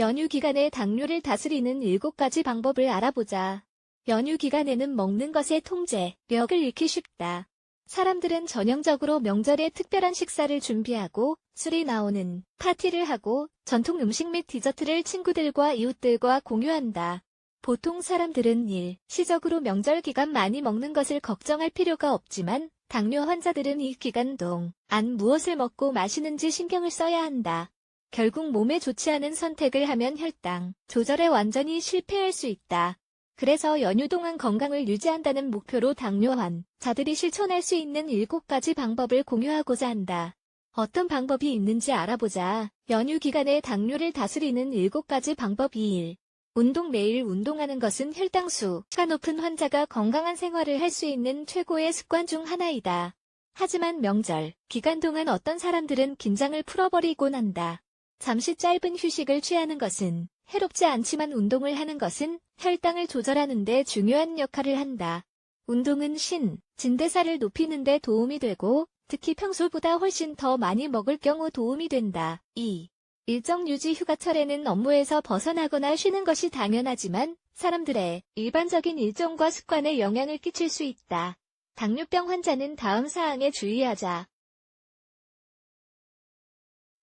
연휴 기간에 당뇨를 다스리는 7가지 방법을 알아보자. 연휴 기간에는 먹는 것의 통제력을 잃기 쉽다. 사람들은 전형적으로 명절에 특별한 식사를 준비하고 술이 나오는 파티를 하고 전통 음식 및 디저트를 친구들과 이웃들과 공유한다. 보통 사람들은 일 시적으로 명절 기간 많이 먹는 것을 걱정할 필요가 없지만 당뇨 환자들은 이 기간 동 안 무엇을 먹고 마시는지 신경을 써야 한다. 결국 몸에 좋지 않은 선택을 하면 혈당 조절에 완전히 실패할 수 있다. 그래서 연휴 동안 건강을 유지한다는 목표로 당뇨 환자들이 실천할 수 있는 7가지 방법을 공유하고자 한다. 어떤 방법이 있는지 알아보자. 연휴 기간에 당뇨를 다스리는 7가지 방법 2일. 운동 매일 운동하는 것은 혈당수가 높은 환자가 건강한 생활을 할 수 있는 최고의 습관 중 하나이다. 하지만 명절 기간 동안 어떤 사람들은 긴장을 풀어버리곤 한다. 잠시 짧은 휴식을 취하는 것은 해롭지 않지만 운동을 하는 것은 혈당을 조절하는 데 중요한 역할을 한다. 운동은 신, 진대사를 높이는 데 도움이 되고 특히 평소보다 훨씬 더 많이 먹을 경우 도움이 된다. 2. 일정 유지 휴가철에는 업무에서 벗어나거나 쉬는 것이 당연하지만 사람들의 일반적인 일정과 습관에 영향을 끼칠 수 있다. 당뇨병 환자는 다음 사항에 주의하자.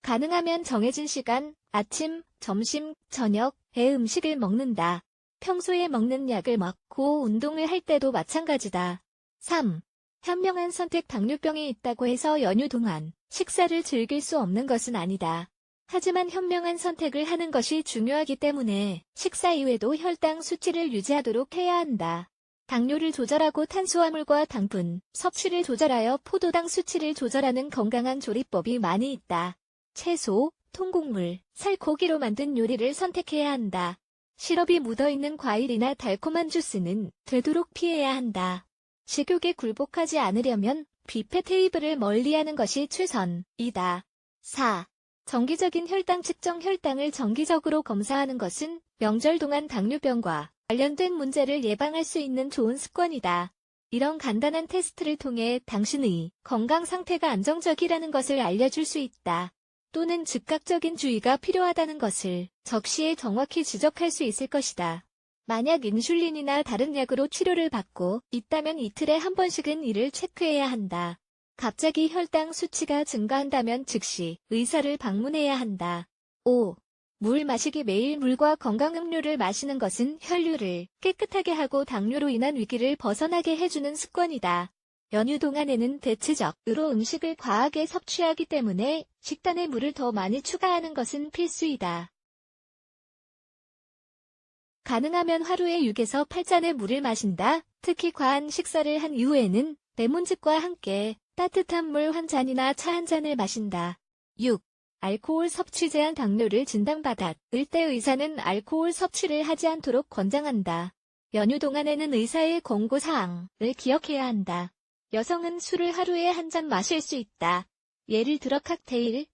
가능하면 정해진 시간, 아침, 점심, 저녁에 음식을 먹는다. 평소에 먹는 약을 먹고 운동을 할 때도 마찬가지다. 3. 현명한 선택 당뇨병이 있다고 해서 연휴 동안 식사를 즐길 수 없는 것은 아니다. 하지만 현명한 선택을 하는 것이 중요하기 때문에 식사 이후에도 혈당 수치를 유지하도록 해야 한다. 당뇨를 조절하고 탄수화물과 당분, 섭취를 조절하여 포도당 수치를 조절하는 건강한 조리법이 많이 있다. 채소, 통곡물, 살코기로 만든 요리를 선택해야 한다. 시럽이 묻어있는 과일이나 달콤한 주스는 되도록 피해야 한다. 식욕에 굴복하지 않으려면 뷔페 테이블을 멀리하는 것이 최선이다. 4. 정기적인 혈당 측정 혈당을 정기적으로 검사하는 것은 명절 동안 당뇨병과 관련된 문제를 예방할 수 있는 좋은 습관이다. 이런 간단한 테스트를 통해 당신의 건강 상태가 안정적이라는 것을 알려줄 수 있다. 또는 즉각적인 주의가 필요하다는 것을 적시에 정확히 지적할 수 있을 것이다. 만약 인슐린이나 다른 약으로 치료를 받고 있다면 이틀에 한 번씩은 이를 체크해야 한다. 갑자기 혈당 수치가 증가한다면 즉시 의사를 방문해야 한다. 5. 물 마시기 매일 물과 건강 음료를 마시는 것은 혈류를 깨끗하게 하고 당뇨로 인한 위기를 벗어나게 해주는 습관이다. 연휴 동안에는 대체적으로 음식을 과하게 섭취하기 때문에 식단에 물을 더 많이 추가하는 것은 필수이다. 가능하면 하루에 6에서 8잔의 물을 마신다. 특히 과한 식사를 한 이후에는 레몬즙과 함께 따뜻한 물 한 잔이나 차 한 잔을 마신다. 6. 알코올 섭취 제한 당뇨를 진단받았을 때 의사는 알코올 섭취를 하지 않도록 권장한다. 연휴 동안에는 의사의 권고사항을 기억해야 한다. 여성은 술을 하루에 한 잔 마실 수 있다. 예를 들어 칵테일,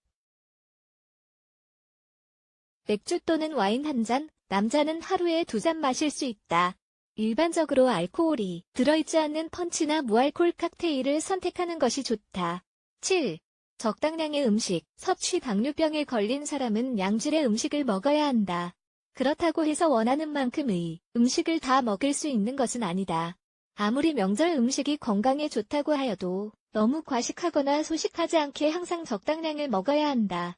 맥주 또는 와인 한 잔, 남자는 하루에 두 잔 마실 수 있다. 일반적으로 알코올이 들어있지 않는 펀치나 무알콜 칵테일을 선택하는 것이 좋다. 7. 적당량의 음식, 섭취 당뇨병에 걸린 사람은 양질의 음식을 먹어야 한다. 그렇다고 해서 원하는 만큼의 음식을 다 먹을 수 있는 것은 아니다. 아무리 명절 음식이 건강에 좋다고 하여도 너무 과식하거나 소식하지 않게 항상 적당량을 먹어야 한다.